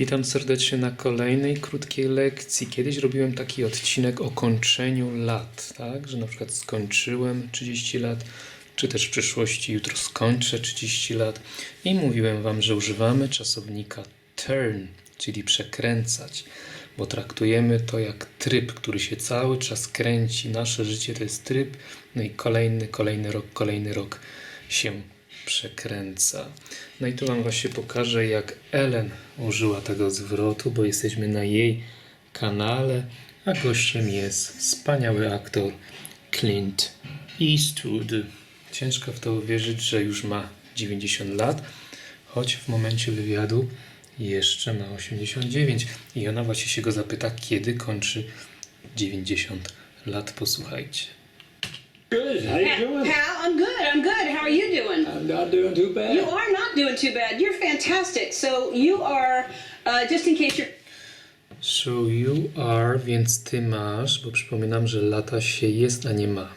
Witam serdecznie na kolejnej krótkiej lekcji. Kiedyś robiłem taki odcinek o kończeniu lat, tak? Że na przykład skończyłem 30 lat, czy też w przyszłości jutro skończę 30 lat. I mówiłem Wam, że używamy czasownika turn, czyli przekręcać, bo traktujemy to jak tryb, który się cały czas kręci. Nasze życie to jest tryb, no i kolejny, kolejny rok, kolejny rok się przekręca. No i tu Wam właśnie pokażę, jak Ellen użyła tego zwrotu, bo jesteśmy na jej kanale, a gościem jest wspaniały aktor Clint Eastwood. Ciężko w to uwierzyć, że już ma 90 lat, choć w momencie wywiadu jeszcze ma 89. I ona właśnie się go zapyta, kiedy kończy 90 lat. Posłuchajcie. Good. How you doing? Pal, I'm good. I'm good. How are you doing? I'm not doing too bad. You are not doing too bad. You're fantastic. So you are, uh, just in case you're. So you are, więc ty masz, bo przypominam, że lata się jest, a nie ma.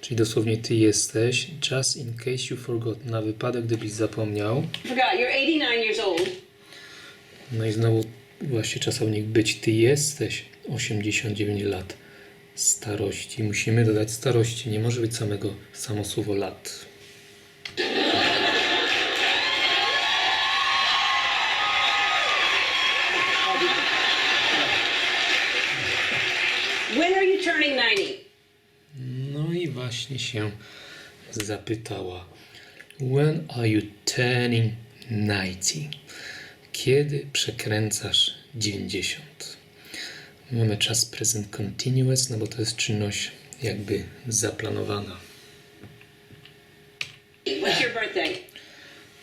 Czyli dosłownie ty jesteś, just in case you forgot, na wypadek gdybyś zapomniał. Forgot. You're 89 years old. No i znowu właśnie czasownik być, ty jesteś 89 lat starości. Musimy dodać starości, nie może być samego samo słowo lat. When are you turning 90? No i właśnie się zapytała. When are you turning 90? Kiedy przekręcasz 90? Mamy czas present continuous, no bo to jest czynność jakby zaplanowana. What's your birthday?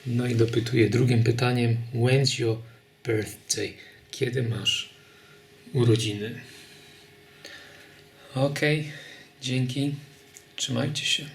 No i dopytuję drugim pytaniem. When's your birthday? Kiedy masz urodziny? Okej, dzięki. Trzymajcie się.